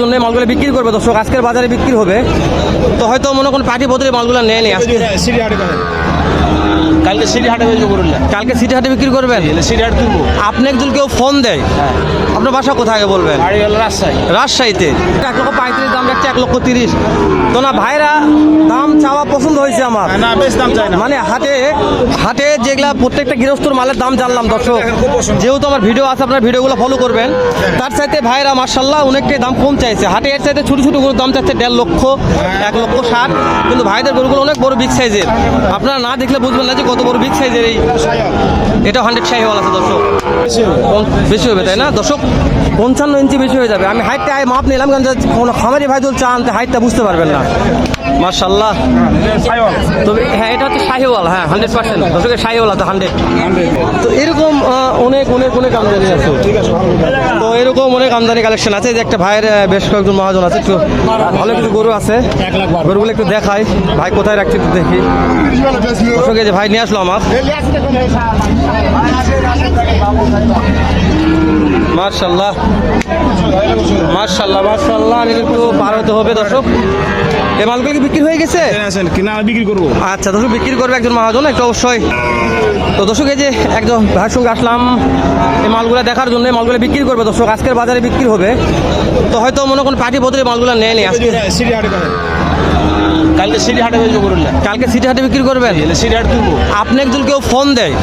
জন্য মালগুলো বিক্রি করবে। দর্শক, আজকের বাজারে বিক্রি হবে। তো হয়তো মনে কোন পার্টি বদলে মালগুলো নেয়নি আজকে। কালকে সিটি হাটে হয়ে যাব কালকে সিটি হাটে বিক্রি করবেন? সিটি হাট তুলবো আপনি একজন কেউ ফোন দেয়? আপনার বাসা কোথায় বলবেন? রাজশাহী। রাজশাহীতে। এক লক্ষ পঁয়ত্রিশ দাম রাখছে এক লক্ষ তিরিশ। তো না ভাইরা দাম চাওয়া পছন্দ হয়েছে আমার। না বেশ দাম চাই না। মানে হাটে হাটে যেগুলা প্রত্যেকটা গৃহস্থর মালের দাম জানলাম দর্শক। যেহেতু আমার ভিডিও আছে আপনার ভিডিওগুলো ফলো করবেন। তার চাইতে ভাইরা মার্শাল্লাহ অনেকটাই দাম কম চাইছে। হাটে এর চাইতে ছোটো ছোটো গরুর দাম চাইছে দেড় লক্ষ এক লক্ষ ষাট। কিন্তু ভাইদের গরুগুলো অনেক বড় বিগ সাইজের আপনারা না দেখলে বুঝবেন না যে কত বড় বিগ সাইজের এই এটা হান্ড্রেড শাহিওয়াল আছে দর্শক। বেশি হবে তাই না? দর্শক পঞ্চান্ন ইঞ্চি বেশি হয়ে যাবে। আমি হাইটটা মাপ নিলাম, কারণ কোনো খামারি ভাই যদি চান, তো হাইটটা বুঝতে পারবেন না। মার্শাল্লাহ তবে হ্যাঁ এটা হচ্ছে শাহিওয়াল হ্যাঁ হান্ড্রেড পার্সেন্ট দর্শকের শাহিওয়াল আছে হান্ড্রেড তো এরকম অনেক অনেক অনেক আমদানি আছে। তো এরকম অনেক আমদানি কালেকশন আছে। যে একটা ভাইয়ের বেশ কয়েকজন মহাজন আছে। একটু ভালো কিছু গরু আছে। গরুগুলো একটু দেখাই। ভাই কোথায় রাখছে একটু দেখি। দর্শক যে ভাই নিয়ে আসলো আমার। মার্শাল্লাহ মার্শাল্লাহ মার্শাল্লাহ একটু পার হতে হবে দর্শক। এই মালগুলো কি বিক্রি হয়ে গেছে? কিনা বিক্রি করব। আচ্ছা দর্শক বিক্রি করবে একজন মহাজন একটু অবশ্যই। তো দর্শক এই যে একজন ভাইয়ের সঙ্গে আসলাম এই মালগুলো দেখার জন্য এই মালগুলো বিক্রি করবে দর্শক আজকের বাজারে বিক্রি হবে। তো হয়তো মনে কোন পার্টি বদলে মালগুলো নেয় নি আজকে কালকে সিটি হাটে হয়ে যাব কালকে সিটি হাটে বিক্রি করবেন? সিটি হাট তুলবো আপনি একজন কেউ ফোন দেয়?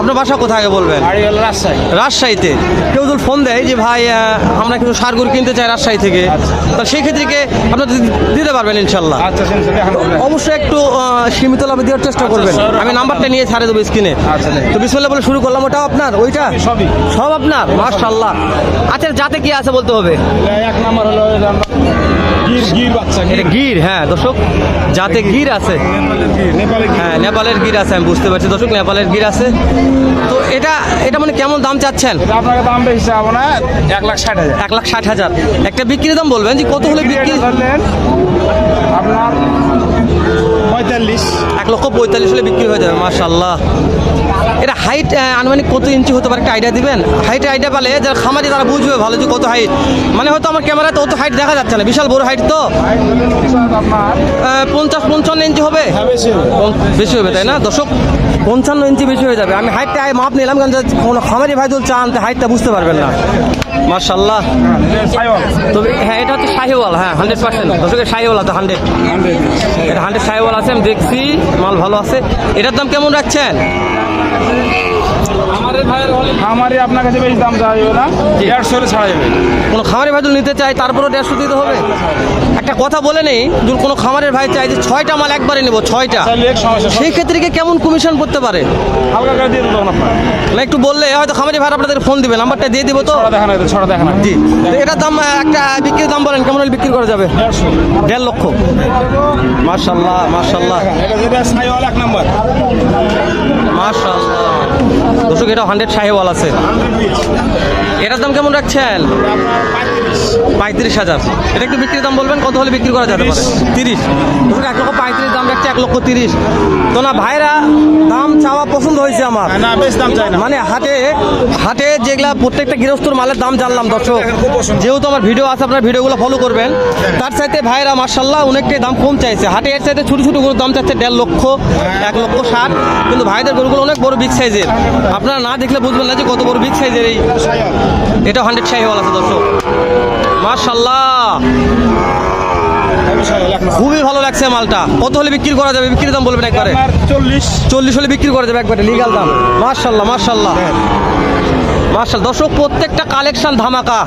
আপনার বাসা কোথায় বলবেন? রাজশাহী। রাজশাহীতে। কেউ যদি ফোন দেয় যে ভাই আমরা কিছু সার গরু কিনতে চাই রাজশাহী থেকে তো সেই ক্ষেত্রে আপনার দিতে পারবেন ইনশাল্লাহ? আচ্ছা অবশ্যই একটু সীমিত লাভে দেওয়ার চেষ্টা করবেন। স্যার। আমি নাম্বারটা নিয়ে ছাড়ে দেবো স্ক্রিনে আচ্ছা, দেন। তো বিসমিল্লাহ বলে শুরু করলাম ওটাও আপনার? ওইটা? সবই। সব আপনার? মাশাল্লাহ আচ্ছা যাতে কি আছে বলতে হবে? এক নাম্বার হলো গির হ্যাঁ দর্শক যাতে গির। আছে। হ্যাঁ নেপালের গির আছে আমি বুঝতে পারছি। দর্শক নেপালের গির আছে। তো এটা এটা মানে কেমন দাম চাচ্ছেন? আপনাকে দাম বেশি চাবো না এক লাখ ষাট হাজার। এক লাখ ষাট হাজার। একটা বিক্রির দাম বলবেন যে কত হলে বিক্রি? আপনার পঁয়তাল্লিশ। এক লক্ষ পঁয়তাল্লিশ হলে বিক্রি হয়ে যাবে মাশাল্লাহ এটা হাইট আনুমানিক কত ইঞ্চি হতে পারে একটা আইডিয়া দিবেন? হাইট আইডিয়া পেলে যারা খামারি তারা বুঝবে ভালো যে কত হাইট মানে হয়তো আমার ক্যামেরাতে অত হাইট দেখা যাচ্ছে না বিশাল বড় হাইট তো। পঞ্চাশ পঞ্চান্ন ইঞ্চি হবে? হ্যাঁ, বেশি হবে। তাই না? দর্শক পঞ্চান্ন ইঞ্চি বেশি হয়ে যাবে। আমি হাইটটা মাপ নিলাম কারণ যে কোনো খামারি ভাই যদি চান হাইটটা বুঝতে পারবেন না। মার্শাল্লাহ সাইওয়াল। তবে হ্যাঁ এটা হচ্ছে শাহিওয়াল হ্যাঁ হান্ড্রেড পার্সেন্ট দর্শকের শাহিওয়াল তো হান্ড্রেড এটা হান্ড্রেড শাহিওয়াল আছে আমি দেখছি মাল ভালো আছে। এটার দাম কেমন রাখছেন? আমারই আপনার কাছে বেশি দাম চাওয়া যাবে না? দেড়শো ছাড়া যাবে। কোনো খামারের ভাই যদি নিতে চাই তারপরও দেড়শো দিতে হবে। একটা কথা বলে নেই যদি কোনো খামারের ভাই চাই যে ছয়টা মাল একবারে নেব ছয়টা সেই ক্ষেত্রে কি কেমন কমিশন করতে পারে? হালকা করে দিয়ে দেবো আপনার না একটু বললে হয়তো খামারি ভাই আপনাদের ফোন দিবে নাম্বারটা দিয়ে দিব তো? ছড়া দেখা না ছড়া দেখা না জি এটার দাম একটা বিক্রির দাম বলেন কেমন হলে বিক্রি করা যাবে? দেড় লক্ষ। মার্শাল্লাহ মার্শাল্লাহ এক নাম্বার। মার্শাল্লাহ দর্শক এটা হান্ড্রেড সাহেওয়াল আছে। এটার দাম কেমন রাখছেন? পঁয়ত্রিশ হাজার। এটা একটু বিক্রির দাম বলবেন? কত হলে বিক্রি করা পারে? তিরিশ। দর্শক এক লক্ষ পঁয়ত্রিশ দাম রাখছে এক লক্ষ তিরিশ। তো না ভাইরা দাম চাওয়া পছন্দ হয়েছে আমার। না বেশ দাম চাই না। মানে হাটে হাটে যেগুলা প্রত্যেকটা গৃহস্থর মালের দাম জানলাম দর্শক। যেহেতু আমার ভিডিও আছে আপনার ভিডিওগুলো ফলো করবেন। তার চাইতে ভাইরা মার্শাল্লাহ অনেকটাই দাম কম চাইছে। হাটে এর চাইতে ছোটো ছোটো গরুর দাম চাইছে দেড় লক্ষ এক লক্ষ ষাট। কিন্তু ভাইদের গরুগুলো অনেক বড় বিগ সাইজের আপনারা না দেখলে বুঝবেন না যে কত বড় বিগ সাইজের এই। এটা হান্ড্রেড শাহি শাহিওয়াল আছে দর্শক। মার্শাল্লাহ খুবই ভালো লাগছে মালটা। কত হলে বিক্রি করা যাবে? বিক্রির দাম বলবেন একবারে। চল্লিশ। চল্লিশ হলে বিক্রি করা যাবে একবারে লিগাল দাম। মার্শাল্লাহ মার্শাল্লাহ মার্শাল দর্শক প্রত্যেকটা কালেকশন ধামাকা।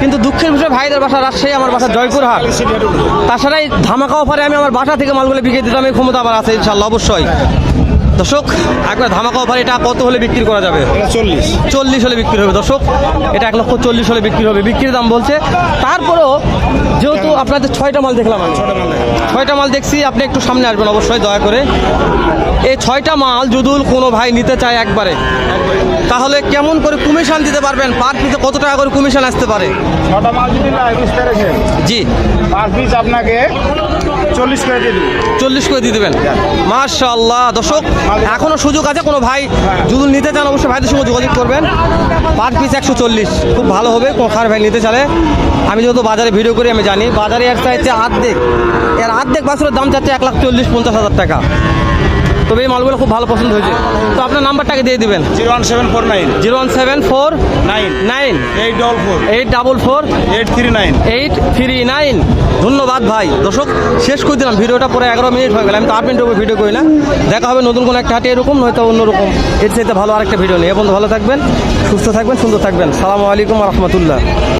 কিন্তু দুঃখের বিষয় ভাইদের বাসা রাজশাহী আমার বাসা জয়পুরহাট। তাছাড়া এই ধামাকা অফারে আমি আমার বাসা থেকে মালগুলো বিক্রি দিতাম এই ক্ষমতা আমার আছে ইনশাল্লাহ অবশ্যই। দর্শক একবার ধামাকা অফার এটা কত হলে বিক্রি করা যাবে? চল্লিশ। চল্লিশ হলে বিক্রি হবে দর্শক এটা এক লক্ষ চল্লিশ হলে বিক্রি হবে। বিক্রির দাম বলছে। তারপরেও যেহেতু আপনাদের ছয়টা মাল দেখলাম আমি। ছয়টা মাল দেখছি আপনি একটু সামনে আসবেন অবশ্যই দয়া করে। এই ছয়টা মাল যদুল কোনো ভাই নিতে চায় একবারে তাহলে কেমন করে কমিশন দিতে পারবেন? পার পিসে কত টাকা করে কমিশন আসতে পারে? ছটা মাল যদি জি। পার পিস আপনাকে চল্লিশ করে দিয়ে চল্লিশ করে দিয়ে দেবেন। মাশাল্লাহ দর্শক এখনও সুযোগ আছে, কোনো ভাই যদি নিতে চান, অবশ্যই ভাইদের সঙ্গে যোগাযোগ করবেন। পার পিস একশো চল্লিশ। খুব ভালো হবে, কোনো খার ভাই নিতে চালে আমি যেহেতু বাজারে ভিডিও করি, আমি জানি। বাজারে একটা হচ্ছে আর্ধেক এর আর্ধেক বাছুরের দাম যাচ্ছে এক লাখ চল্লিশ, পঞ্চাশ হাজার টাকা। তবে এই মালগুলো খুব ভালো পছন্দ হয়েছে। তো আপনার নাম্বারটাকে দিয়ে দিবেন। Zero one seven four nine. Zero one seven four nine. Nine. Eight double four. Eight double four eight three nine. Eight three nine. ধন্যবাদ ভাই। দর্শক শেষ করে দিলাম। ভিডিওটা পরে এগারো মিনিট হয়ে গেল। আমি তো আট উপর ভিডিও করি না। দেখা হবে নতুন কোনো একটা হাটে এরকম নয়তো অন্যরকম এর চাইতে ভালো আরেকটা ভিডিও নিয়ে। এখন ভালো থাকবেন সুস্থ থাকবেন সুন্দর থাকবেন। সালামু আলাইকুম রহমতুল্লাহ।